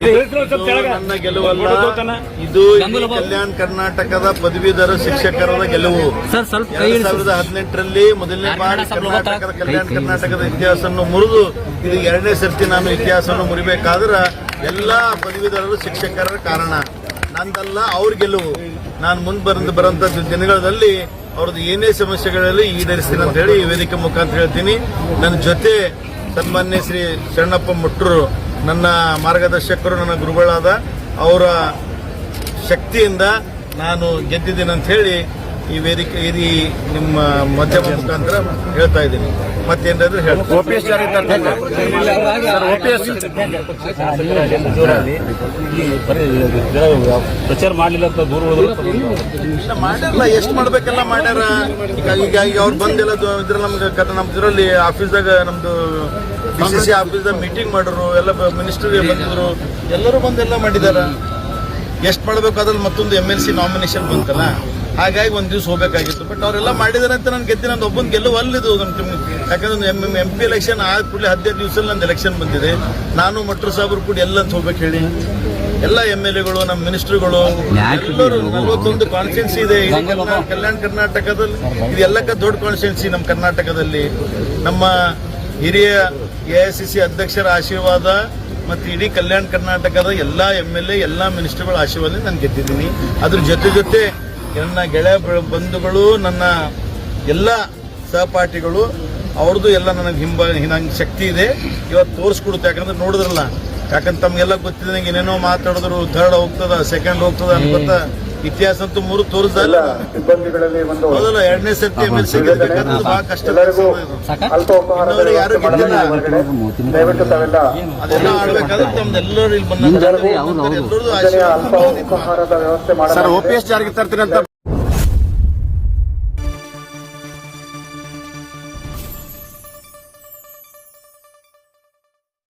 ನನ್ನ ಗೆಲುವಲ್ಲ. ಇದು ಕಲ್ಯಾಣ ಕರ್ನಾಟಕದ ಪದವೀಧರ ಶಿಕ್ಷಕರ ಗೆಲುವು. ಸರ್ ಸ್ವಲ್ಪ ಕೈ ಎರಡ್ ಸಾವಿರದ ಹದಿನೆಂಟರಲ್ಲಿ ಮೊದಲನೇ ಬಾರಿ ಕರ್ನಾಟಕದ ಕಲ್ಯಾಣ ಕರ್ನಾಟಕದ ಇತಿಹಾಸವನ್ನು ಮುರಿದು ಇದು ಎರಡನೇ ಸರ್ತಿ ನಾನು ಇತಿಹಾಸವನ್ನು ಮುರಿಬೇಕಾದ್ರೆ ಎಲ್ಲಾ ಪದವೀಧರರು ಶಿಕ್ಷಕರ ಕಾರಣ. ನಂದಲ್ಲ ಅವ್ರ ಗೆಲುವು. ನಾನು ಮುಂದೆ ಬರಂತ ಬರೋಂಥ ದಿನಗಳಲ್ಲಿ ಅವ್ರದ್ದು ಏನೇ ಸಮಸ್ಯೆಗಳಲ್ಲಿ ಈಡೇರಿಸ್ತೀನಿ ಅಂತ ಹೇಳಿ ವೇದಿಕೆ ಮುಖಾಂತರ ಹೇಳ್ತೀನಿ. ನನ್ನ ಜೊತೆ ಸನ್ಮಾನ್ಯ ಶ್ರೀ ಶರಣಪ್ಪ ಮುಟ್ರು ನನ್ನ ಮಾರ್ಗದರ್ಶಕರು ನನ್ನ ಗುರುಗಳಾದ ಅವರ ಶಕ್ತಿಯಿಂದ ನಾನು ಗೆದ್ದಿದ್ದೀನಿ ಅಂತ ಹೇಳಿ ಈ ವೇದಿಕೆ ಈ ನಿಮ್ಮ ಮಾಧ್ಯಮ ಮುಖಾಂತರ ಹೇಳ್ತಾ ಇದ್ದೀನಿ. ಮತ್ತೇನಾದ್ರೂ ಹೇಳ್ತೀನಿ ಓಪಿಎಸ್ ಜಾರಿ ಸರ್ ಓಪಿಎಸ್ ಪ್ರಚಾರ ಮಾಡಲಿಲ್ಲ ಅಂತ ದೂರ ಮಾಡ್ಯಾರಲ್ಲ ಎಷ್ಟು ಮಾಡ್ಬೇಕೆಲ್ಲ ಮಾಡ್ಯಾರ. ಈಗ ಈಗ ಅವ್ರು ಬಂದಿಲ್ಲ ಇದ್ರ ನಮ್ಗೆ ನಮ್ಮ ನಮ್ದು ಇದರಲ್ಲಿ ಆಫೀಸ್ದಾಗ ನಮ್ದು ಬಿ ಸಿ ಸಿ ಆಫೀಸ್ದಾಗ ಮೀಟಿಂಗ್ ಮಾಡಿದ್ರು ಎಲ್ಲ ಮಿನಿಸ್ಟರ್ ಬಂದಿದ್ರು ಎಲ್ಲರೂ ಬಂದು ಎಲ್ಲ ಮಾಡಿದಾರ. ಎಷ್ಟು ಮಾಡ್ಬೇಕು ಅದ್ರಲ್ಲಿ ಮತ್ತೊಂದು ಎಂ ಎಲ್ ಸಿ ನಾಮಿನೇಷನ್ ಬಂತಲ್ಲ ಹಾಗಾಗಿ ಒಂದು ದಿವಸ ಹೋಗ್ಬೇಕಾಗಿತ್ತು. ಬಟ್ ಅವರೆಲ್ಲ ಮಾಡಿದಾರೆ ಅಂತ ನಾನು ಗೆದ್ದಿನ ನಂದು ಒಬ್ಬನ ಗೆಲ್ಲುವ ಅಲ್ಲಿದು ನಮ್ಮ. ಯಾಕಂದ್ರೆ ಎಂ ಎಂ ಪಿ ಎಲೆಕ್ಷನ್ ಆದ ಕೂಡಲೇ ಹದಿನೈದು ದಿವಸದಲ್ಲಿ ನಂದು ಎಲೆಕ್ಷನ್ ಬಂದಿದೆ. ನಾನು ಮಟ್ರು ಸಾಬ್ರು ಕೂಡ ಎಲ್ಲ ಅಂತ ಹೋಗ್ಬೇಕು ಹೇಳಿ. ಎಲ್ಲ ಎಂ ಎಲ್ ಎಗಳು ನಮ್ಮ ಮಿನಿಸ್ಟರ್ಗಳು ಎಲ್ಲರೂ ನಲವತ್ತೊಂದು ಕಾನ್ಸ್ಟಿಟ್ಯೂನ್ಸಿ ಇದೆ. ಕಲ್ಯಾಣ ಕರ್ನಾಟಕದಲ್ಲಿ ಇದೆಲ್ಲಕ್ಕ ದೊಡ್ಡ ಕಾನ್ಸ್ಟಿಟ್ಯೂನ್ಸಿ ನಮ್ಮ ಕರ್ನಾಟಕದಲ್ಲಿ. ನಮ್ಮ ಹಿರಿಯ ಎ ಐ ಅಧ್ಯಕ್ಷರ ಆಶೀರ್ವಾದ ಮತ್ತು ಇಡೀ ಕಲ್ಯಾಣ ಕರ್ನಾಟಕದ ಎಲ್ಲ ಎಂ ಎಲ್ ಎ, ಎಲ್ಲ ಮಿನಿಸ್ಟರ್ಗಳ ಆಶೀರ್ವಾದ ನಾನು ಗೆದ್ದಿದ್ದೀನಿ. ಅದ್ರ ಜೊತೆ ಜೊತೆ ನನ್ನ ಗೆಳೆಯ ಬಂಧುಗಳು, ನನ್ನ ಎಲ್ಲ ಸಹಪಾಠಿಗಳು, ಅವ್ರದ್ದು ಎಲ್ಲ ನನಗೆ ಹಿಂಬ ನಂಗೆ ಶಕ್ತಿ ಇದೆ. ಇವತ್ತು ತೋರಿಸ್ಕೊಡುತ್ತೆ. ಯಾಕಂದ್ರೆ ನೋಡಿದ್ರಲ್ಲ ಯಾಕಂದ್ರೆ ತಮಗೆಲ್ಲ ಗೊತ್ತಿದೆ, ನಂಗೆ ಏನೇನೋ ಮಾತಾಡಿದ್ರು ಥರ್ಡ್ ಹೋಗ್ತದ ಸೆಕೆಂಡ್ ಹೋಗ್ತದ ಅನ್ಕೊತ ಇತಿಹಾಸ ಅಂತೂ ಮೂರು ತೋರಿಸಲ್ಲ ಸಿಬ್ಬಂದಿಗಳಲ್ಲಿ ಒಂದು ಎರಡನೇ ಸರ್ತಿ ಎಂ ಎಲ್ ಸಿ ಗೆಲ್ಬೇಕಾದ್ರೆ ಬಹಳ ಕಷ್ಟ ಎಲ್ಲರಿಗೂ ಅಲ್ಪ ಯಾರು ಗೆದ್ದಿಲ್ಲ. ದಯವಿಟ್ಟು ತಾವೆಲ್ಲ ಅದೆಲ್ಲ ಆಡ್ಬೇಕಾದ್ರೆ ತಮ್ದೆಲ್ಲರೂ ಇಲ್ಲಿ ಬಂದ ಎಲ್ಲರದು ಮುಂಜಾನೆ ಅಲ್ಪ ಉಪಹಾರದ ವ್ಯವಸ್ಥೆ ಸರ್ ಜಾರಿಗೆ ತರ್ತೀನಿ ಅಂತ